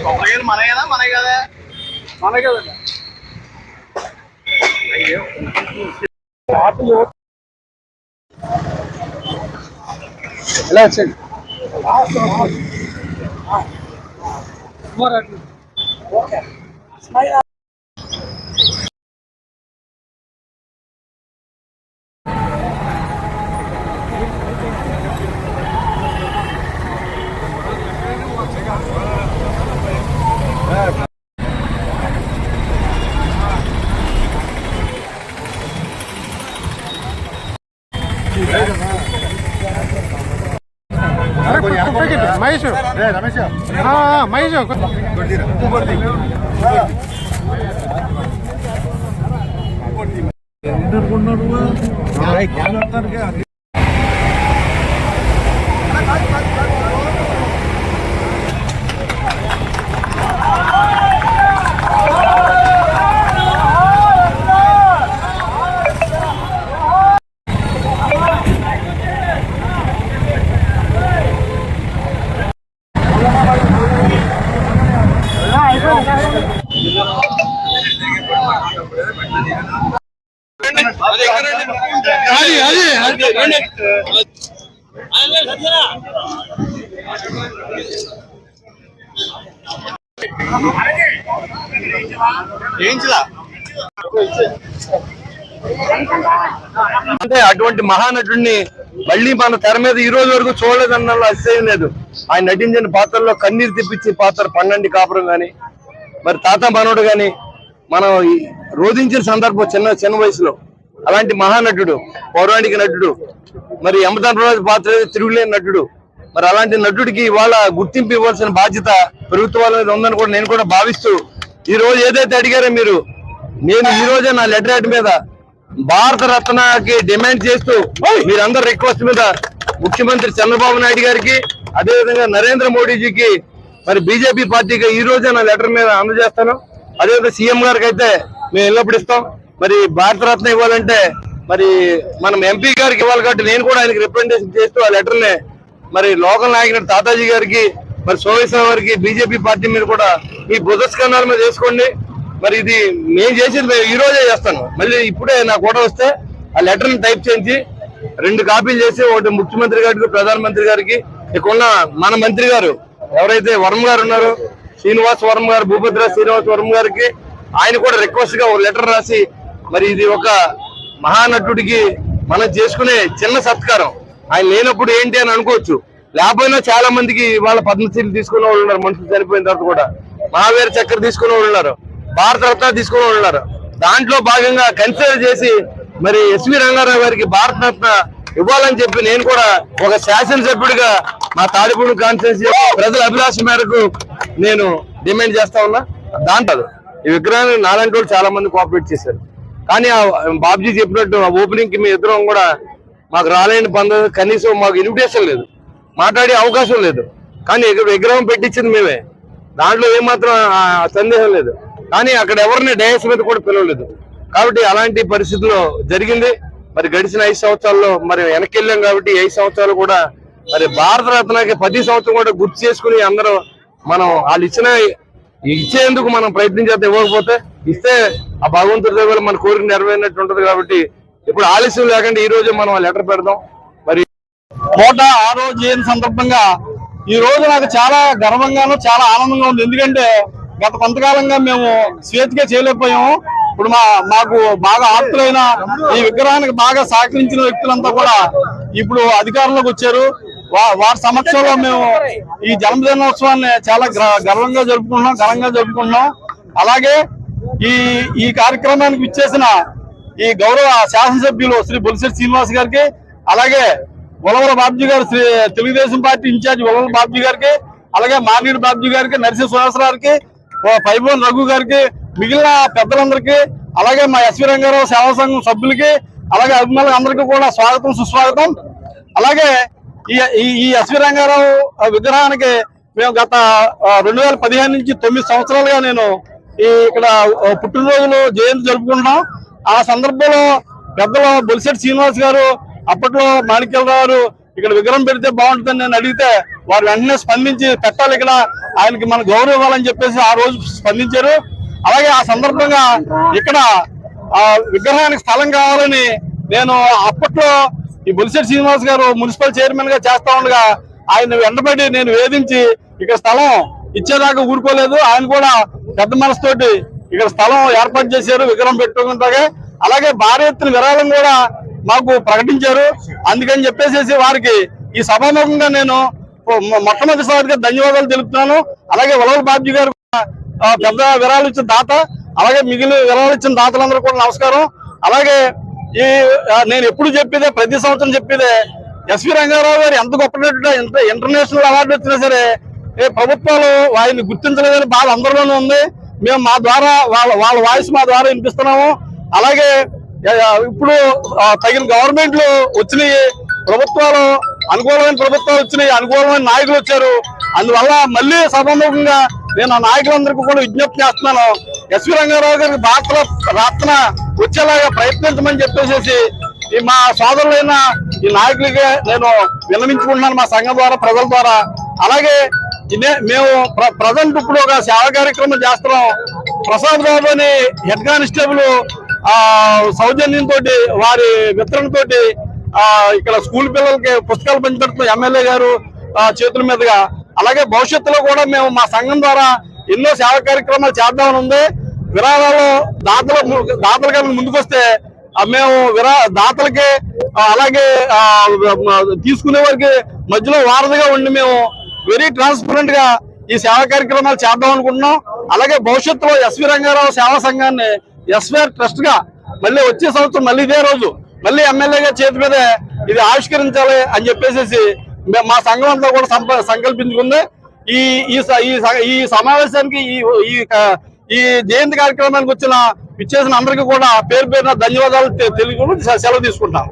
కొబ్బరికాయలు మనయేనా మనే కదా మన కదండి ఎలా వచ్చండి ಮಹೇಶ್ ರಮೇಶ್ ಹಾ ಮಹೇಶ್ ಕೊಡ್ತೀರಾ అది అది అంటే అటువంటి మహానటుడిని మళ్ళీ మన తెర మీద ఈ రోజు వరకు చూడలేదన్నలో అతిశయం లేదు. ఆయన నటించిన పాత్రల్లో కన్నీరు తెప్పించే పాత్ర పన్నండి కాపురం గాని మరి తాత మనోడు గాని మనం రోధించిన సందర్భం చిన్న చిన్న వయసులో. అలాంటి మహానటుడు పౌరాణిక నటుడు మరి యమధర్మరాజు పాత్ర తిరుగులేని నటుడు. మరి అలాంటి నటుడికి ఇవాళ గుర్తింపు ఇవ్వాల్సిన బాధ్యత ప్రభుత్వాల మీద ఉందని కూడా నేను కూడా భావిస్తూ ఈ రోజు ఏదైతే అడిగారో మీరు నేను ఈ రోజే నా లెటర్ హెడ్ మీద భారత రత్నకి డిమాండ్ చేస్తూ మీరందరు రిక్వెస్ట్ మీద ముఖ్యమంత్రి చంద్రబాబు నాయుడు గారికి అదేవిధంగా నరేంద్ర మోడీజీకి మరి బీజేపీ పార్టీకి ఈ రోజే నా లెటర్ మీద అందజేస్తాను. అదేవిధంగా సీఎం గారికి అయితే మేము ఎల్లప్పుడు ఇస్తాం. మరి భారత రత్న ఇవ్వాలంటే మరి మనం ఎంపీ గారికి ఇవ్వాలి కాబట్టి నేను కూడా ఆయనకి రిప్రజెంటేషన్ చేస్తూ ఆ లెటర్ని మరి లోకల్ నాయకుడు తాతాజీ గారికి మరి సోమేశ్వర గారికి బీజేపీ పార్టీ మీద కూడా ఈ బుధస్కంధాల మీద వేసుకోండి. మరి ఇది నేను చేసేది మేము ఈ రోజే చేస్తాను. మళ్ళీ ఇప్పుడే నా కూడా వస్తే ఆ లెటర్ని టైప్ చేయించి రెండు కాపీలు చేసి ఒకటి ముఖ్యమంత్రి గారికి ప్రధానమంత్రి గారికి ఇక్కడున్న మన మంత్రి గారు ఎవరైతే వర్మ గారు ఉన్నారో శ్రీనివాస్ వర్మ గారు భూభద్ర శ్రీనివాస్ వర్మ గారికి ఆయన కూడా రిక్వెస్ట్గా ఒక లెటర్ రాసి మరి ఇది ఒక మహానటుడికి మనం చేసుకునే చిన్న సత్కారం. ఆయన లేనప్పుడు ఏంటి అని అనుకోవచ్చు. లేకపోయినా చాలా మందికి వాళ్ళ పద్మశ్రీలు తీసుకున్న వాళ్ళు ఉన్నారు మనుషులు చనిపోయిన తర్వాత కూడా. మహావీర చక్ర తీసుకున్న వాళ్ళు ఉన్నారు భారత రత్న తీసుకున్న వాళ్ళు ఉన్నారు. దాంట్లో భాగంగా కన్సిడర్ చేసి మరి ఎస్వి రంగారావు గారికి భారత రత్న ఇవ్వాలని చెప్పి నేను కూడా ఒక శాసనసభ్యుడిగా మా తాడిపూడి కాన్స్టిట్యూన్సీ ప్రజల అభిలాష మేరకు నేను డిమాండ్ చేస్తా ఉన్నా. దాంట్లో ఈ విగ్రహాన్ని నాలాంటి వాళ్ళు చాలా మంది కోఆపరేట్ చేశారు. కానీ బాబ్జీ చెప్పినట్టు ఆ ఓపెనింగ్కి మీ ఇద్దరం కూడా మాకు రాలేని పంద కనీసం మాకు ఇన్విటేషన్ లేదు. మాట్లాడే అవకాశం లేదు. కానీ విగ్రహం పెట్టించింది మేమే. దాంట్లో ఏమాత్రం సందేహం లేదు. కానీ అక్కడ ఎవరిని డయాస్ మీద కూడా పిలవలేదు. కాబట్టి అలాంటి పరిస్థితుల్లో జరిగింది. మరి గడిచిన ఐదు సంవత్సరాల్లో మరి వెనక్కి వెళ్ళాం కాబట్టి ఐదు సంవత్సరాలు కూడా మరి భారత రత్నకి పది సంవత్సరం కూడా గుర్తు చేసుకుని అందరూ మనం వాళ్ళు ఇచ్చిన ఇచ్చేందుకు మనం ప్రయత్నం ఇవ్వకపోతే ఇస్తే ఆ భగవంతుడి దగ్గర మన కోరిక నెరవేరినట్టు ఉంటది కాబట్టి ఇప్పుడు ఆలస్యం లేకుండా ఈ రోజు మనం లెటర్ పెడదాం. మరి కోట ఆ రోజు చేయని సందర్భంగా ఈ రోజు నాకు చాలా గర్వంగాను చాలా ఆనందంగా ఉంది. ఎందుకంటే గత కొంతకాలంగా మేము స్వేచ్ఛగా చేయలేకపోయాము. ఇప్పుడు మా మాకు బాగా ఆప్తులైన ఈ విగ్రహానికి బాగా సహకరించిన వ్యక్తులంతా కూడా ఇప్పుడు అధికారంలోకి వచ్చారు. వా- వారి సమక్షంలో మేము ఈ జన్మదినోత్సవాన్ని చాలా గర్వంగా జరుపుకుంటున్నాం ఘనంగా జరుపుకుంటున్నాం. అలాగే ఈ ఈ కార్యక్రమానికి ఇచ్చేసిన ఈ గౌరవ శాసనసభ్యులు శ్రీ బొలిశెట్టి శ్రీనివాస్ గారికి అలాగే ఉలవల బాబ్జీ గారు శ్రీ తెలుగుదేశం పార్టీ ఇన్ఛార్జ్ ఉలవల బాబ్జీ గారికి అలాగే మార్నీడు బాబ్జీ గారికి నరసింహ సురేశ్వర గారికి రఘు గారికి మిగిలిన పెద్దలందరికీ అలాగే మా ఎస్వి రంగారావు సేవా సంఘం సభ్యులకి అలాగే అభిమానులకు అందరికీ కూడా స్వాగతం సుస్వాగతం. అలాగే ఈ ఈ- ఈ ఎస్వి రంగారావు ఆ, విగ్రహానికి మేము గత రెండు వేల పదిహేను నుంచి తొమ్మిది సంవత్సరాలుగా నేను ఈ ఇక్కడ పుట్టినరోజును జయంతి జరుపుకుంటున్నాం. ఆ సందర్భంలో పెద్దలు బొలిశెట్టి శ్రీనివాస్ గారు అప్పట్లో మాణిక్యరావు గారు ఇక్కడ విగ్రహం పెడితే బాగుంటుందని నేను అడిగితే వారు వెంటనే స్పందించి పెట్టాలి ఇక్కడ. ఆయనకి మన గౌరవం ఇవ్వాలని చెప్పేసి ఆ రోజు స్పందించారు. అలాగే ఆ సందర్భంగా ఇక్కడ ఆ విగ్రహానికి స్థలం కావాలని నేను అప్పట్లో ఈ బొలిశెట్టి శ్రీనివాస్ గారు మున్సిపల్ చైర్మన్గా చేస్తా ఉండగా ఆయన వెంటబడి నేను వేధించి ఇక్కడ స్థలం ఇచ్చేదాకా ఊరుకోలేదు. ఆయన కూడా పెద్ద మనసుతోటి ఇక్కడ స్థలం ఏర్పాటు చేశారు విగ్రహం పెట్టుకుంటాగా. అలాగే భారీ ఎత్తున విరాళం కూడా మాకు ప్రకటించారు. అందుకని చెప్పేసి వారికి ఈ సభాముఖంగా నేను మొట్టమొదటిసారిగా ధన్యవాదాలు తెలుపుతున్నాను. అలాగే వలవల బాబ్జీ గారు పెద్ద విరాళం ఇచ్చిన దాత అలాగే మిగిలిన విరాళం ఇచ్చిన దాతలందరూ కూడా నమస్కారం. అలాగే ఈ నేను ఎప్పుడు చెప్పేదే ప్రతి సంవత్సరం చెప్పేదే ఎస్వి రంగారావు గారు ఎంత గొప్ప ఇంటర్నేషనల్ అవార్డు వచ్చినా సరే ఏ ప్రభుత్వాలు వారిని గుర్తించలేదని బాధ అందరిలోనూ ఉంది. మేము మా ద్వారా వాళ్ళ వాళ్ళ వాయిస్ మా ద్వారా వినిపిస్తున్నాము. అలాగే ఇప్పుడు తగిన గవర్నమెంట్లు వచ్చినాయి. ప్రభుత్వాలు అనుకూలమైన ప్రభుత్వాలు వచ్చినాయి. అనుకూలమైన నాయకులు వచ్చారు. అందువల్ల మళ్ళీ సభముఖంగా నేను ఆ నాయకులందరికీ కూడా విజ్ఞప్తి చేస్తున్నాను. ఎస్వి రంగారావు గారికి భారత రాత్న వచ్చేలాగా ప్రయత్నించమని చెప్పేసి ఈ మా సోదరులైన ఈ నాయకులకి నేను విన్నవించుకుంటున్నాను మా సంఘం ద్వారా ప్రజల ద్వారా. అలాగే ఇదే మేము ప్రజెంట్ ఇప్పుడు ఒక సేవా కార్యక్రమం చేస్తున్నాం. ప్రసాద్ బాబు అని హెడ్ కానిస్టేబుల్ సౌజన్యంతో వారి వితరణతోటి ఇక్కడ స్కూల్ పిల్లలకి పుస్తకాలు పంచిపెడుతున్న ఎమ్మెల్యే గారు చేతుల మీదుగా. అలాగే భవిష్యత్తులో కూడా మేము మా సంఘం ద్వారా ఎన్నో సేవా కార్యక్రమాలు చేద్దామని ఉంది. విరాళాలు దాతల దాతల కానీ ముందుకొస్తే మేము విరా దాతలకి అలాగే తీసుకునే వారికి మధ్యలో వారధిగా ఉండి మేము వెరీ ట్రాన్స్పరెంట్గా ఈ సేవా కార్యక్రమాలు చేద్దాం అనుకుంటున్నాం. అలాగే భవిష్యత్తులో ఎస్వి రంగారావు సేవా సంఘాన్ని ఎస్వీఆర్ ట్రస్ట్గా మళ్ళీ వచ్చే సంవత్సరం మళ్ళీ ఇదే రోజు మళ్ళీ ఎమ్మెల్యేగా చేతి మీద ఇది ఆవిష్కరించాలి అని చెప్పేసి మా సంఘం అంతా కూడా సంప- సంకల్పించుకుంది. ఈ ఈ సమావేశానికి ఈ ఈ ఈ జయంతి కార్యక్రమానికి వచ్చిన ఇచ్చేసిన అందరికీ కూడా పేరు పేరున ధన్యవాదాలు తె- తెలుగు సెలవు తీసుకుంటాం